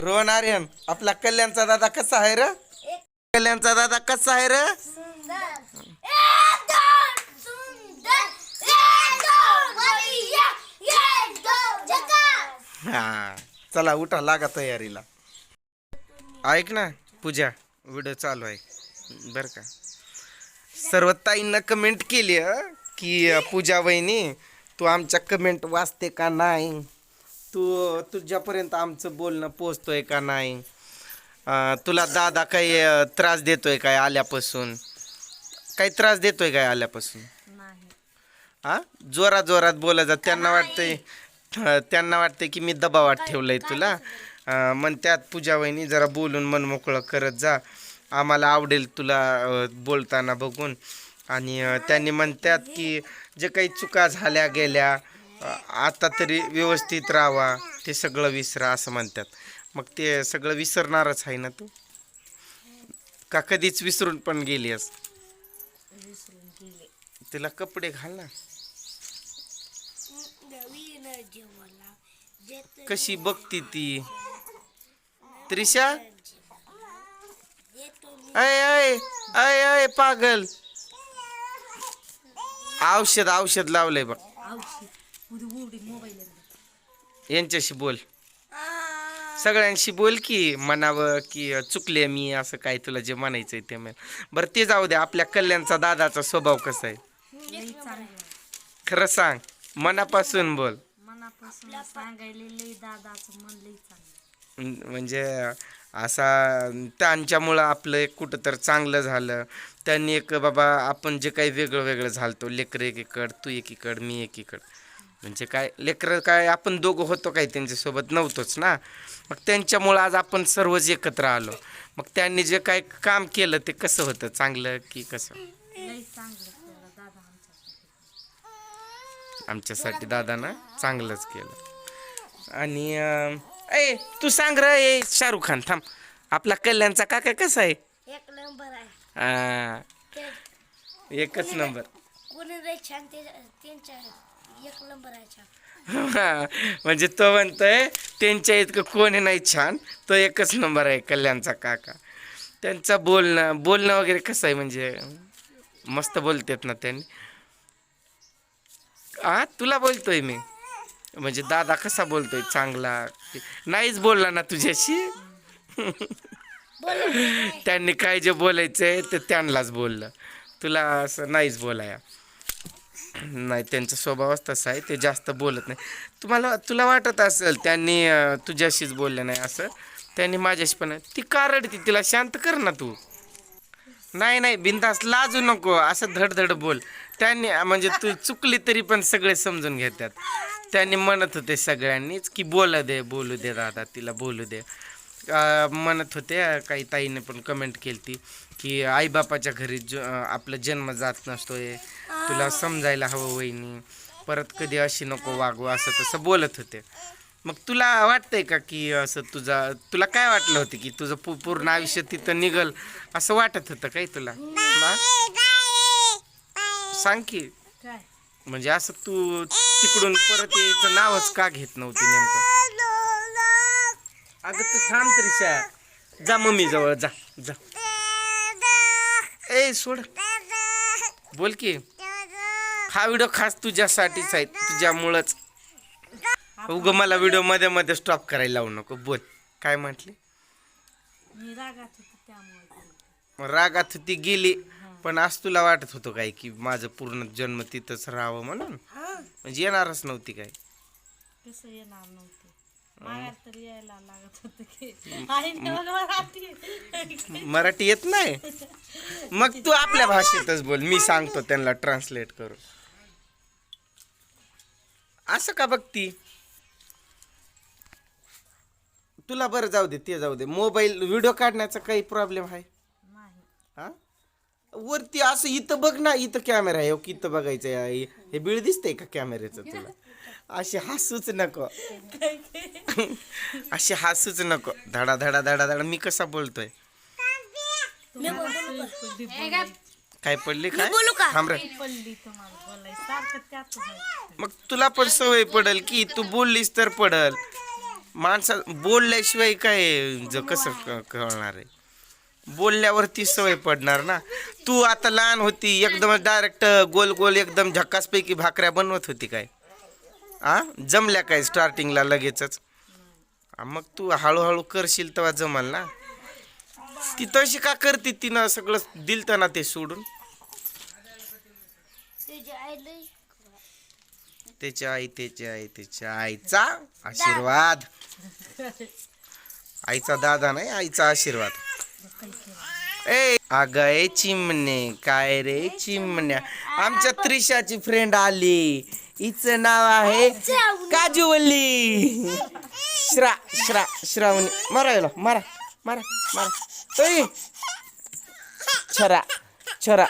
रोहन आर्यन आपला कल्याणचा दादा कसा आहे र? कल्याणचा दादा कसा आहे र? हा चला उठा लागा तयारीला. ऐक ना पूजा व्हिडिओ चालू आहे. बर का? सर्व ताईंना कमेंट केली की पूजा वहिनी तू आमच्या कमेंट वाचते का नाही? तू तुझ्यापर्यंत आमचं बोलणं पोचतोय का नाही? तुला दादा काही त्रास देतोय काय आल्यापासून? काही त्रास देतोय काय आल्यापासून? हा जोरात जोरात बोलायचं त्यांना वाटतंय त्यांना वाटतंय की मी दबावात ठेवलंय तुला. अं, म्हणत्यात पूजा वहिनी जरा बोलून मन मोकळं करत जा. आम्हाला आवडेल तुला बोलताना बघून. आणि त्यांनी म्हणतात की जे काही चुका झाल्या गेल्या आता तरी व्यवस्थित राहावा ते सगळं विसरा असं म्हणतात. मग ते सगळं विसरणारच आहे ना तू? का कधीच विसरून पण गेली गेले. तिला कपडे घाल ना. कशी बघती ती? त्रिशा? अय अय अय अय पागल. औषध औषध लावलंय बघ. उडी मोबाईल यांच्याशी बोल. सगळ्यांशी बोल की म्हणावं की चुकले मी असं काय तुला जे म्हणायचंय ते म्हण. बरं ते जाऊ दे आपल्या कल्याणचा दादाचा स्वभाव कसा आहे? लई चांगलं खरं सांग मनापासून बोल. मनापासून सांगायला लई दादाचं मन लई चांगलं म्हण- म्हणजे असा त्यांच्यामुळं आपलं एक कुठं तर चांगलं झालं. त्यांनी एक बाबा आपण जे काही वेगळं वेगळं झालतो लेकरं एकीकड तू एकीकड मी एकीकड. म्हणजे काय लेकरं काय आपण दोघं होतो काय त्यांच्यासोबत? नव्हतोच ना. मग त्यांच्यामुळं आज आपण सर्वच एकत्र आलो. मग त्यांनी जे काय काम केलं ते कसं होतं? चांगलं की कसं? आमच्यासाठी. दादानं चांगलंच केलं. आणि ए तू सांग र ए शाहरुख खान थांब. आपला कल्याणचा काका कसा आहे? एक नंबर आहे. एकच नंबर. एक नंबर म्हणजे तो म्हणतोय त्यांच्या इतकं कोणी नाही छान. तो एकच नंबर आहे कल्याणचा काका. त्यांचं बोलणं बोलणं वगैरे कसं आहे म्हणजे? मस्त बोलतात ना त्यांनी. हा तुला बोलतोय मी? म्हणजे दादा कसा बोलतोय चांगला? नाहीच बोलला ना तुझ्याशी? त्यांनी काय जे बोलायचंय ते त्यांनाच बोललं. तुला असं नाहीच बोलाया नाही त्यांचा स्वभावच तसा आहे ते जास्त बोलत नाही. तुम्हाला तुला वाटत असेल त्यांनी तुझ्याशीच बोलले नाही असं? त्यांनी माझ्याशी पण ती का रडती? तिला शांत कर ना तू. नाही नाही बिंदास लाजू नको असं धडधड बोल. त्यांनी म्हणजे तू चुकली तरी पण सगळे समजून घेतात. त्यांनी म्हणत होते सगळ्यांनीच की बोला दे बोलू दे दादा तिला बोलू दे. म्हणत होते काही ताईने पण कमेंट केली ती की आईबापाच्या घरी ज आपला जन्म जात नसतोय. तुला समजायला हवं वहिनी. परत कधी अशी नको वागू असं तसं बोलत होते. मग तुला वाटतंय का की असं तुझा तुला काय वाटलं होतं की तुझं पू पूर्ण आयुष्य तिथं निघल असं वाटत होतं काय तुला? सांग की. काय? म्हणजे असं तू तिकडून परत यायचं नावच का घेत नव्हती नेमकं? अगं तू थांब त्रिशा जा मम्मी जवळ जा जा. ए सोड. बोल की. हा व्हिडिओ खास तुझ्यासाठीच आहे तुझ्यामुळंच. उग मला व्हिडिओमध्ये मध्ये स्टॉप करायला लावू नको. बोल. काय म्हटली? रागात होती गेली. पण आज तुला वाटत होतं काय की माझं पूर्ण जन्म तिथंच राहावं म्हणून? म्हणजे येणारच नव्हती काय? तर यायला लागत होतं की मराठी. मराठी येत नाही? मग तू आपल्या भाषेतच बोल. मी सांगतो त्यांना ट्रान्सलेट करून. असं का बघती तुला बरं जाऊ दे ते जाऊ दे. मोबाईल व्हिडिओ काढण्याचा काही प्रॉब्लेम आहे? नाही. हा? वरती असं इथं बघ ना इथं कॅमेरा आहे. हो, इथं बघायचं आहे हे बिळ दिसतंय का कॅमेऱ्याचं तुला? अशी हसूच नको. अशी हसूच नको. धडा धडा धडा धडा. मी कसा बोलतोय? काय पडली काय? थांब रे. पडली तुम्हाला बोलाय सारखं त्याच आहे मग तुला पण सवय पडल की तू बोललीस तर पडल. माणसा बोलल्याशिवाय काय ज कसं क- कळणार आहे? बोलल्यावरती सवय पडणार ना. तू आता लहान होती एकदम डायरेक्ट गोल गोल एकदम झक्कासपैकी भाकऱ्या बनवत होती काय? आ? जमल्या काय स्टार्टिंगला लगेचच? मग तू हळूहळू करशील तेव्हा जमल ना. ती तशी का करते तिनं सगळं दिलतं ना ते सोडून? तुझी आई लई त्याच्या आई त्याच्या आई त्याच्या आईचा आशीर्वाद. आईचा दादा नाही आईचा आशीर्वाद. ए अग ए चिमणे काय रे चिमण्या? आमच्या त्रिशाची फ्रेंड आली. हिचं नाव आहे काजूवल्ली. श्रा श्रा श्रावणी. मारा याला मारा मारा मारा. ए छरा छरा.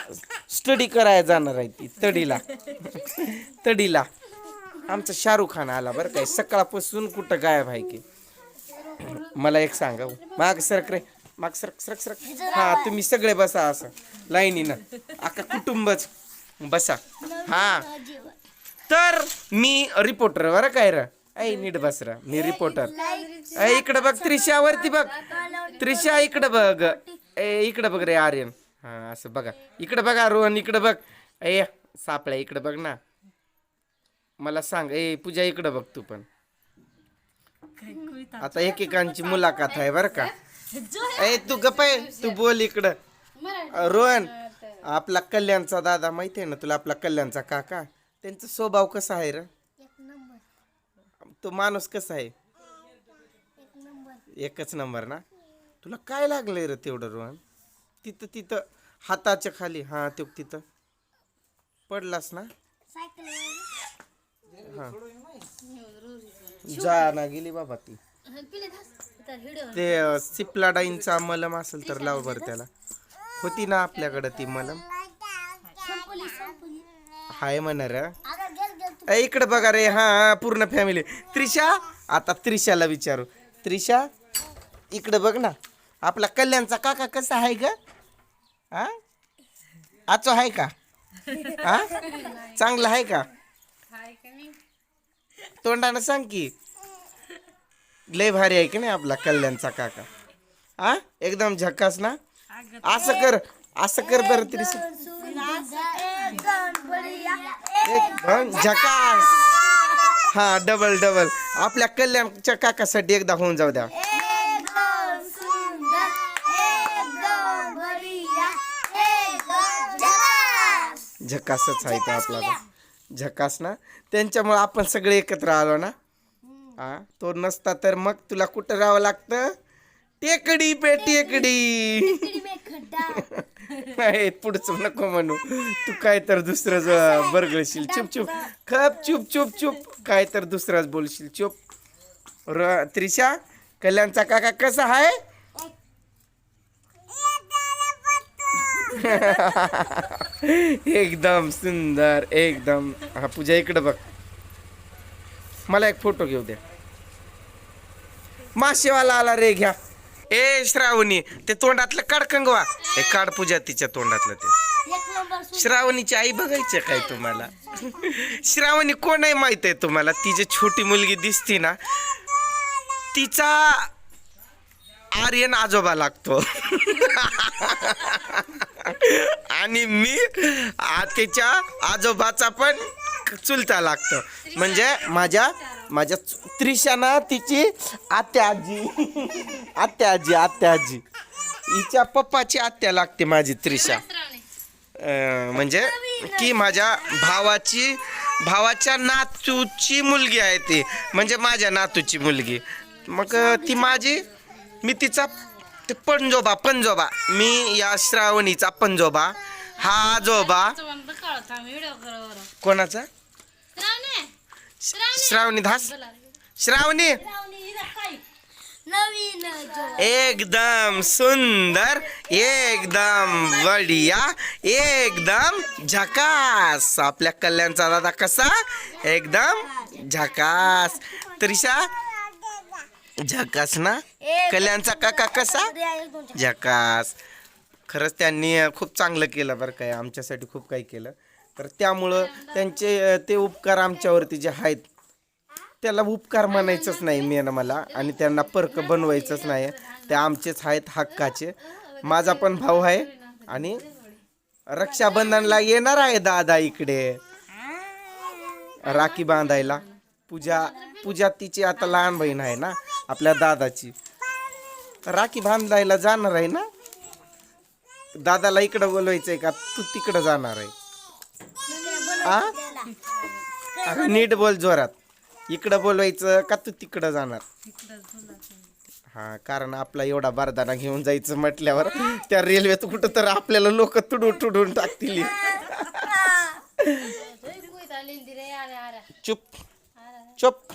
स्टडी करायला जाणार आहे ती तडीला. तडीला. आमचा शाहरुख खान आला बरं काय सकाळपासून कुठं गायब आहे की? मला एक सांगा हो. माग सरक रे माग सरक सरक सरक. हा तुम्ही सगळे बसा असं लाईनीनं. अख्खा कुटुंबच. बसा. हा. तर मी रिपोर्टर बरं काय र? ऐ नीट बस र मी रिपोर्टर ऐ इकडं बघ त्रिशावरती बघ. त्रिशा इकडं बघ. ए इकडं बघ रे आर्यन. हा असं बघा. इकडं बघा रोहन इकडं बघ. ए सापळ्या इकडं बघ ना. मला सांग ए पूजा इकडं बघ तू पण. आता एकेकांची मुलाखत आहे बरं का? ए तू गप आहे तू बोल इकडं. रोहन आपला कल्याणचा दादा माहिती आहे ना तुला आपला कल्याणचा काका? त्यांचा स्वभाव कसा आहे र? एक नंबर. तो माणूस कसा आहे? एक नंबर. एकच नंबर ना? तुला काय लागलंय रे तेवढं रोहन? तिथं तिथं हाताच्या खाली. हा ते तिथं. पडलास ना? सायकल हा. जा ना गेली बाबा ती. ते अं, सिप्लाडाईनचा मलम असेल तर लाव बरं त्याला. होती ना आपल्याकडं ती मलम? संपली संपली हाय म्हणा रे अगं गेल गेल तू ए, इकडे बघा रे हा पूर्ण फॅमिली त्रिशा आता त्रिशाला विचारू. त्रिशा इकडे बघ ना. आपला कल्याणचा काका कसा आहे ग? हा आचो आहे का? हा चांगला आहे का? तोंडानं सांग की. लय भारी आहे की नाही आपला कल्याणचा काका. हा एकदम झकास ना? असं कर असं कर बरं त्रिशा. एक दोन झकास. हा डबल डबल आपल्या कल्याणच्या काकासाठी एकदा होऊन जाऊ द्या. झकासच आहे तो आपला. झकास ना? त्यांच्यामुळे आपण सगळे एकत्र आलो ना? हा तो नसता तर मग तुला कुठं राहावं लागतं? टेकडी पे टेकडी. तिकडे मी खड्डा हे पुढचं नको म्हणू. तू काय तर दुसरंच बरगळशील. चुप चुप. खप चुप चुप चुप. काय तर दुसराच बोलशील. चुप. र त्रिशा कल्याणचा काका कसा आहे? एकदम सुंदर एकदम. हा पूजा इकडे बघ. मला एक फोटो घेऊ द्या माशेवाला आला रे घ्या. ए श्रावणी ते तोंडातलं काढ कंगवा हे काढ पूजा तिच्या तोंडातलं ते. श्रावणीची आई बघायचं काय तुम्हाला? श्रावणी कोण आहे माहीत आहे तुम्हाला? ती जी छोटी मुलगी दिसती ना तिचा आर्यन आजोबा लागतो. आणि मी आ- त्याच्या आजोबाचा पण चुलता लागतो. म्हणजे माझ्या माझ्या चु- त्रिशाना तिची आत्या आजी. आत्या आजी आत्या आजी. हिच्या पप्पाची आत्या लागते माझी त्रिशा. अं, म्हणजे की माझ्या भावाची भावाच्या नातूची मुलगी आहे ती. म्हणजे माझ्या नातूची मुलगी. मग अं, ती माझी मी तिचा ते पंजोबा पंजोबा मी या श्रावणीचा पंजोबा हा आजोबा कोणाचा? श्रावणी. धास. श्रावणी. एकदम सुंदर एकदम बढिया एकदम झकास. आपल्या कल्याणचा दादा कसा? एकदम झकास. त्रिशा झकास ना? कल्याणचा काका कसा? झकास. खरंच त्यांनी खूप चांगलं केलं बरं काय आमच्यासाठी खूप काही केलं. तर त्यामुळं त्यांचे ते उपकार आमच्यावरती जे आहेत त्याला उपकार म्हणायचंच नाही मेन मला आणि त्यांना पर्क बनवायचंच नाही. ते आमचेच आहेत हक्काचे. माझा पण भाऊ आहे आणि रक्षाबंधनला येणार आहे दादा इकडे. राखी बांधायला. पूजा पूजा तिची आता लहान बहीण आहे ना आपल्या दादाची. राखी बांधायला जाणार आहे ना? दादाला इकडं बोलवायचंय का? तू तिकडं जाणार आहे. आ? अगं नीट बोल जोरात. इकडं बोलवायचं का तू तिकडं जाणार? हा कारण आपला एवढा बारदाना घेऊन जायचं म्हटल्यावर त्या रेल्वेत कुठं तर आपल्याला लोक तुडून तुडून टाकतील. चुप. चुप.